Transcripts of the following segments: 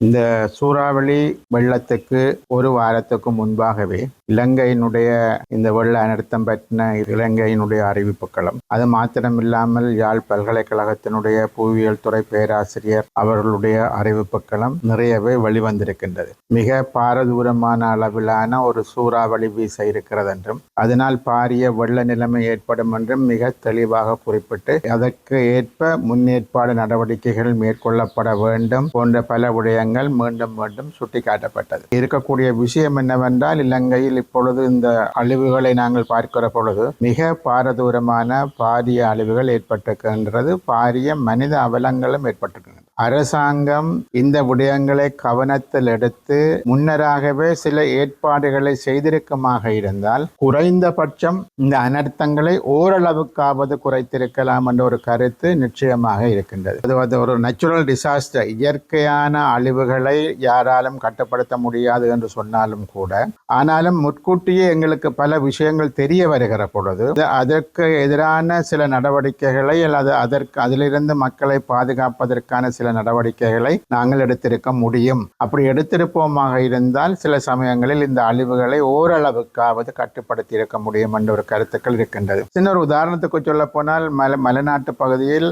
இந்த சூறாவளி வெள்ளத்துக்கு ஒரு வாரத்துக்கு முன்பாகவே இலங்கையினுடைய இந்த வெள்ள அனர்த்தம் பற்றின இலங்கையினுடைய அறிவிப்புகளும் அது மாத்திரமில்லாமல் யாழ் பல்கலைக்கழகத்தினுடைய புவியியல் துறை பேராசிரியர் அவர்களுடைய அறிவிப்புகளும் நிறையவே வெளிவந்திருக்கின்றது. மிக பாரதூரமான அளவிலான ஒரு சூறாவளி வீச இருக்கிறது என்றும் அதனால் பாரிய வெள்ள நிலைமை ஏற்படும் என்றும் மிக தெளிவாக குறிப்பிட்டு அதற்கு ஏற்ப முன்னேற்பாடு நடவடிக்கைகள் மேற்கொள்ளப்பட வேண்டும் போன்ற பல விடயங்கள் மீண்டும் மீண்டும் சுட்டிக்காட்டப்பட்டது. இருக்கக்கூடிய விஷயம் என்னவென்றால் இலங்கையில் இப்பொழுது இந்த அழிவுகளை நாங்கள் பார்க்கிற பொழுது மிக பாரதூரமான பாரிய அழிவுகள் ஏற்பட்டிருக்கின்றது. பாரிய மனித அவலங்களும் ஏற்பட்டிருக்கின்றன. அரசாங்கம் இந்த விடயங்களை கவனத்தில் எடுத்து முன்னராகவே சில ஏற்பாடுகளை செய்திருக்குமாக இருந்தால் குறைந்தபட்சம் இந்த அனர்த்தங்களை ஓரளவுக்காவது குறைத்திருக்கலாம் என்ற ஒரு கருத்து நிச்சயமாக இருக்கின்றது. அது வந்து ஒரு நேச்சுரல் டிசாஸ்டர் இயற்கையான அழிவுகளை யாராலும் கட்டுப்படுத்த முடியாது என்று சொன்னாலும் கூட ஆனாலும் முற்கூட்டியே எங்களுக்கு பல விஷயங்கள் தெரிய வருகிற பொழுது அதற்கு எதிரான சில நடவடிக்கைகளை அல்லது அதற்கு அதிலிருந்து மக்களை பாதுகாப்பதற்கான சில நடவடிக்கைகளை நாங்கள் எடுத்திருக்க முடியும். அப்படி எடுத்திருப்போமாக இருந்தால் சில சமயங்களில் இந்த அழிவுகளை ஓரளவுக்காவது கட்டுப்படுத்தி இருக்க முடியும் என்ற ஒரு கருத்துக்கள் இருக்கின்றது. சின்ன ஒரு உதாரணத்துக்கு சொல்ல போனால் மல மலைநாட்டு பகுதியில்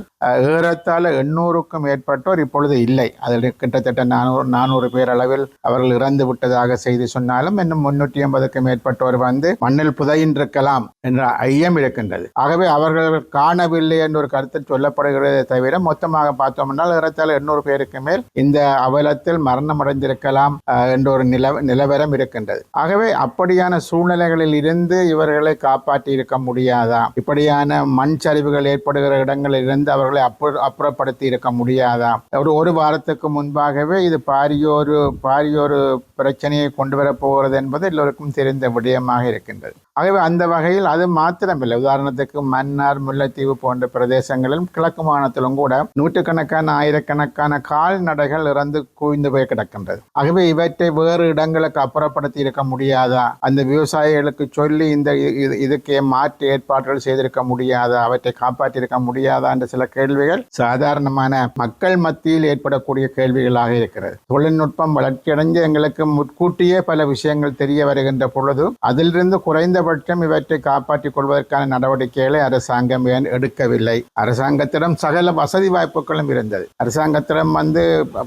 ஏறத்தாழ எண்ணூறுக்கும் மேற்பட்டோர் இப்பொழுது இல்லை. அதில் கிட்டத்தட்ட நானூறு நானூறு பேர் அளவில் அவர்கள் இறந்து விட்டதாக செய்தி சொன்னாலும் இன்னும் முன்னூற்றி ஐம்பதுக்கும் மேற்பட்டோர் வந்து மண்ணில் புதையின்றிருக்கலாம் என்ற ஐயம் இருக்கின்றது. ஆகவே அவர்கள் காணவில்லை என்ற ஒரு கருத்து சொல்லப்படுகிறதே தவிர மொத்தமாக பார்த்தோம்னால் ஏறத்தாழ எண்ணூறு பேருக்கு மேல் இந்த அவலத்தில் மரணம் அடைந்திருக்கலாம் என்ற ஒரு நில நிலவரம் இருக்கின்றது. ஆகவே அப்படியான சூழ்நிலைகளில் இருந்து இவர்களை காப்பாற்றி இருக்க முடியாதா? இப்படியான மண் சரிவுகள் ஏற்படுகிற இடங்களில் இருந்து அவர்களை அப்புற அப்புறப்படுத்தி இருக்க முடியாதா? ஒரு ஒரு வாரத்துக்கு முன்பாகவே இது பாரியோரு பாரியோரு பிரச்சனையை கொண்டு வரப்போகிறது என்பது எல்லோருக்கும் தெரிந்த விடயமாக இருக்கின்றது. ஆகவே அந்த வகையில் அது மாத்திரமில்லை. உதாரணத்துக்கு மன்னார் முல்லைத்தீவு போன்ற பிரதேசங்களிலும் கிழக்கு மாநிலத்திலும் கூட நூற்றுக்கணக்கான ஆயிரக்கணக்கான கால்நடைகள் இறந்து குவிந்து போய் கிடக்கின்றது. ஆகவே இவற்றை வேறு இடங்களுக்கு அப்புறப்படுத்தி இருக்க முடியாதா? அந்த விவசாயிகளுக்கு சொல்லி இந்த இதுக்கே இது- மாற்று ஏற்பாடுகள் செய்திருக்க முடியாதா? அவற்றை காப்பாற்றியிருக்க முடியாதா? என்ற சில கேள்விகள் சாதாரணமான மக்கள் மத்தியில் ஏற்படக்கூடிய கேள்விகளாக இருக்கிறது. தொழில்நுட்பம் வளர்ச்சியடைந்து எங்களுக்கு முற்கூட்டியே பல விஷயங்கள் தெரிய வருகின்ற பொழுது அதிலிருந்து குறைந்தபட்சம் இவற்றை காப்பாற்றிக் கொள்வதற்கான நடவடிக்கைகளை அரசாங்கம் ஏன் எடுக்கவில்லை? அரசாங்கத்திடம் சகல வசதி வாய்ப்புகளும் இருந்தது. அரசாங்கத்திடம் வந்து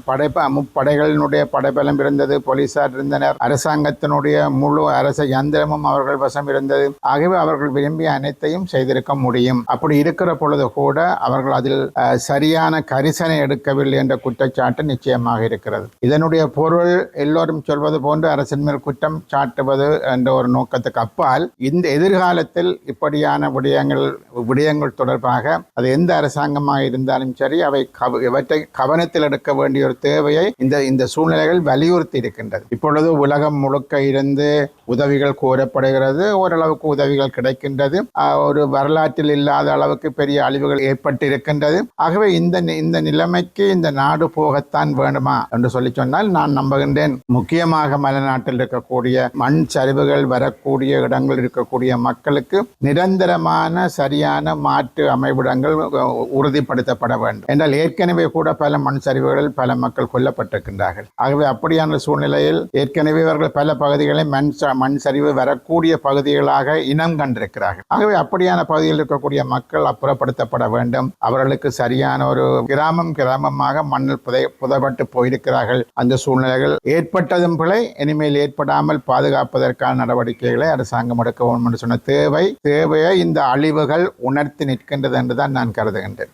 படை முப்படைகளினுடைய படைபலம் இருந்தது போலீசார் இருந்தனர். அரசாங்கத்தினுடைய முழு அரச யந்திரமும் அவர்கள் வசம் இருந்தது. ஆகவே அவர்கள் விரும்பிய அனைத்தையும் செய்திருக்க முடியும். அப்படி இருக்கிற பொழுது கூட அவர்கள் அதில் சரியான கரிசனை எடுக்கவில்லை என்ற குற்றச்சாட்டு நிச்சயமாக இருக்கிறது. இதனுடைய பொருள் எல்லோரும் சொல்வது போன்று அரசின் மேல் குற்றம் சாட்டுவது என்ற ஒரு நோக்கத்துக்கு அப்பால் இந்த எதிர்காலத்தில் இப்படியான விடயங்கள் விடயங்கள் தொடர்பாக அது எந்த அரசாங்கமாக இருந்தாலும் சரி அவை கவ- இவற்றை கவனத்தில் எடுக்க வேண்டிய ஒரு தேவையை இந்த இந்த சூழ்நிலைகள் வலியுறுத்தி இருக்கின்றது. இப்பொழுது உலகம் முழுக்க இருந்து உதவிகள் கோரப்படுகிறது. ஓரளவுக்கு உதவிகள் கிடைக்கின்றது. ஒரு வரலாற்றில் இல்லாத அளவுக்கு பெரிய அழிவுகள் ஏற்பட்டிருக்கின்றது. ஆகவே இந்த நி- இந்த நிலைமைக்கு இந்த நாடு போகத்தான் வேண்டுமா என்று சொல்லி சொன்னால் நான் நம்புகின்றேன். முக்கியமாக மலைநாட்டில் இருக்கக்கூடிய மண் சரிவுகள் வரக்கூடிய இடங்கள் இருக்கக்கூடிய மக்களுக்கு நிரந்தரமான சரியான மாற்று அமைவிடங்கள் உறுதிப்படுத்தப்பட வேண்டும். என்றால் ஏற்கனவே கூட பல மண் சரிவுகளில் பல மக்கள் கொல்லப்பட்டிருக்கின்றார்கள். ஆகவே அப்படியான சூழ்நிலையில் ஏற்கனவே இவர்கள் பல பகுதிகளை மண் மண் சரிவு வரக்கூடிய பகுதிகளாக இனம் கண்டிருக்கிறார்கள். ஆகவே அப்படியான பகுதியில் இருக்கக்கூடிய மக்கள் அப்புறப்படுத்தப்பட வேண்டும். அவர்களுக்கு சரியான ஒரு கிராமம் கிராமமாக மண்ணில் புதை புதப்பட்டு போயிருக்கிறார்கள். அந்த சூழ்நிலைகள் ஏற்பட்டதும் பிழை இனிமேல் ஏற்படாமல் பாதுகாப்பதற்கான நடவடிக்கைகளை அரசாங்கம் எடுக்க வேண்டும் என்று சொன்ன தேவை. தேவையை இந்த அழிவுகள் உணர்த்தி நிற்கின்றது என்றுதான் நான் கருதுகின்றேன்.